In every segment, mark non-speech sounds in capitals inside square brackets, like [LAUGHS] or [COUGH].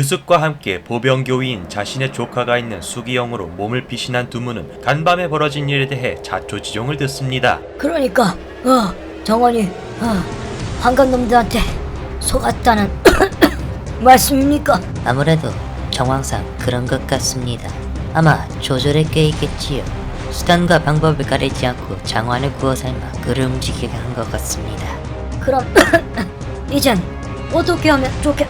유습과 함께 보병교위인 자신의 조카가 있는 수기영으로 몸을 피신한 두무는 간밤에 벌어진 일에 대해 자초지종을 듣습니다. 그러니까 어 정원이 어 한강놈들한테 속았다는 [COUGHS] 말씀입니까? 아무래도 정황상 그런 것 같습니다. 아마 조절의 꾀이겠지요. 수단과 방법을 가리지 않고 장관을 구워 삶아 그를 움직이게 한 것 같습니다. 그럼 [COUGHS] 이젠 어떻게 하면 좋겠?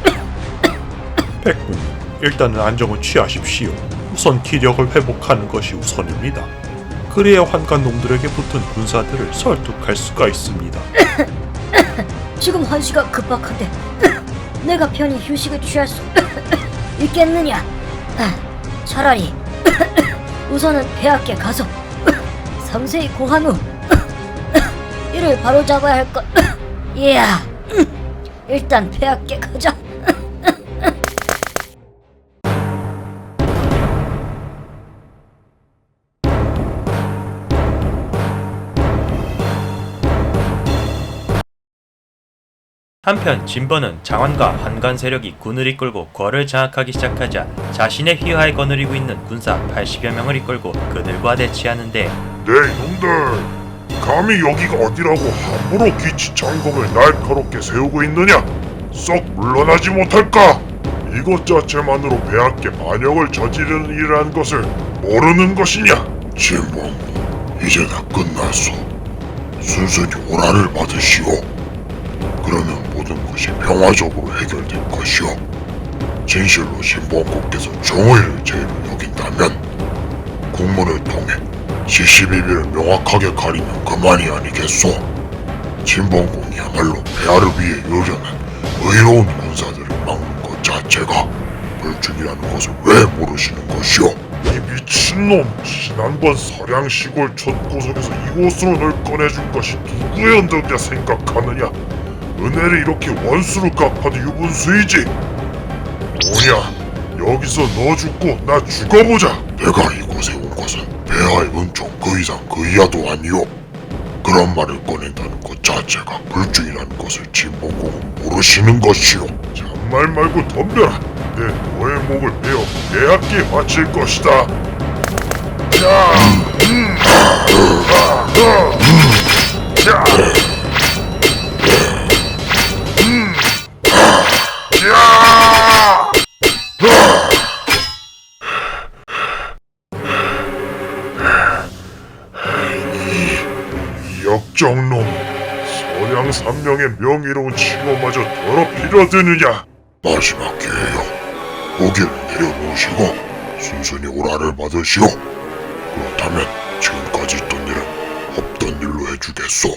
백군님, 일단은 안정을 취하십시오. 우선 기력을 회복하는 것이 우선입니다. 그래야 환관 놈들에게 붙은 군사들을 설득할 수가 있습니다. [COUGHS] 지금 한시가 급박한데 [COUGHS] 내가 편히 휴식을 취할 수 [COUGHS] 있겠느냐? 차라리 우선은 폐하께 가서 상세히 고한 후 이를 바로 잡아야 할 것. 이야, 일단 폐하께 가자. 한편 진버는 장원과 환관 세력이 군을 이끌고 궐을 장악하기 시작하자 자신의 휘하에 거느리고 있는 군사 80여 명을 이끌고 그들과 대치하는데 네 이놈들. 감히 여기가 어디라고 함부로 귀치 장검을 날카롭게 세우고 있느냐? 썩 물러나지 못할까? 이것 자체만으로 배합계 반역을 저지르는 일이라는 것을 모르는 것이냐? 진봉 이제 다 끝났소. 순순히 오라를 받으시오. 그러면 것이 평화적으로 해결될 것이오 진실로 신봉국께서 정의를 제일로 여긴다면 국문을 통해 시시비비를 명확하게 가리면 그만이 아니겠소. 진봉공이야말로 폐하를 위해 요련한 의로운 군사들을 막는 것 자체가 불중이라는 것을 왜 모르시는 것이오? 이 미친놈! 지난번 서량 시골 첫 구석에서 이곳으로 널 꺼내준 것이 누구의 언덕이라 생각하느냐? 은혜를 이렇게 원수로 갚아도 유분수이지. 뭐냐? 여기서 너 죽고 나 죽어보자. 내가 이곳에 온 것은 폐하의 은총 그 이상 그 이하도 아니오. 그런 말을 꺼낸다는 것 자체가 불중이라는 것을 진봉공은 모르시는 것이오. 잔말 말고 덤벼라. 내 너의 목을 베어 내 학기에 바칠 것이다. 이 역정놈 서량 삼령의 명예로운 칭호마저 더럽히려 드느냐? 마지막 기회요. 고개를 내려놓으시고 순순히 오라를 받으시오. 그렇다면 지금까지 있던 일은 없던 일로 해주겠소.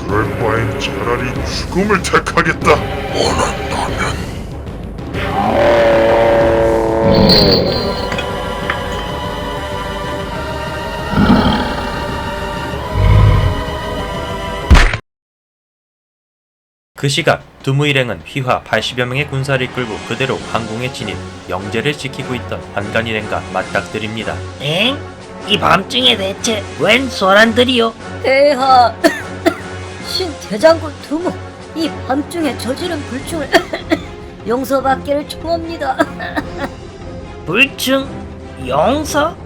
그럴 바엔 차라리 죽음을 택하겠다. 원한다면 그 시각 두무 일행은 휘하 80여 명의 군사를 이끌고 그대로 항공에 진입 영제를 지키고 있던 환관 일행과 맞닥뜨립니다. 엥? 이 밤중에 대체 웬 소란들이요? 대하 신 대장군 두무 이 밤중에 저지른 불충을 [LAUGHS] 용서받기를 청합니다. [LAUGHS] 불충? 용서?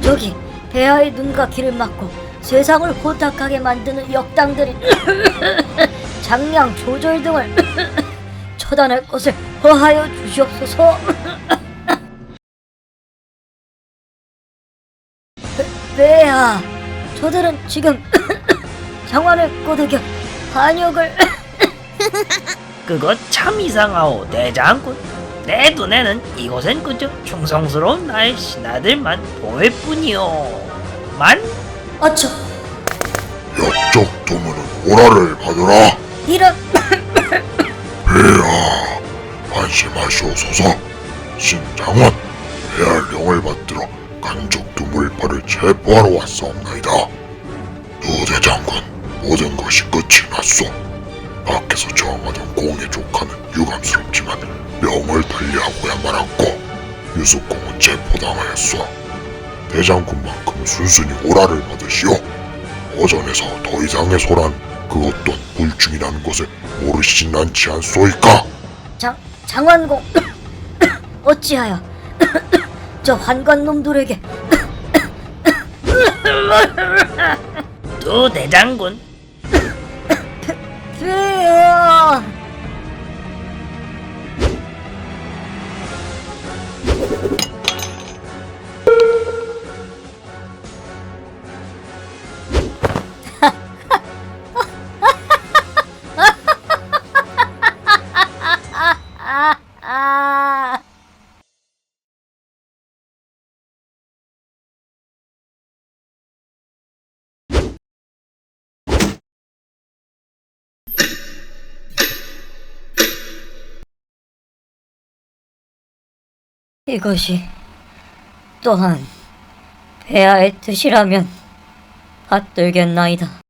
저기 폐하의 눈과 귀를 막고 세상을 호탁하게 만드는 역당들인 [LAUGHS] 장량 조절 등을 [COUGHS] 처단할 것을 허하여 주시옵소서. [COUGHS] 배- 폐하, 저들은 지금 [COUGHS] 장관을 꼬드겨 반역을 그거 참 이상하오 대장군. 내 눈에는 이곳엔 그저 충성스러운 나의 신하들만 보일 뿐이오. 만? 어쩌? 역적 도문은 오라를 받으라 이런 폐하 안심하시옵소서. 신장원 폐하를 영을 받들어 간적 두물파를 체포하러 왔사옵나이다. 두 대장군 모든 것이 끝이 났소. 밖에서 저항하던 공의 조카는 유감스럽지만 명을 달리하고야 말았고 유숙공은 체포당하였소. 대장군만큼 순순히 오라를 받으시오. 어전에서 더 이상의 소란 그것 또한 불중이라는 것을 모르시진 않지 않소이까? 장 장완공 [COUGHS] 어찌하여 [COUGHS] 저 환관 놈들에게 두 대장군 이것이 또한 폐하의 뜻이라면 받들겠나이다.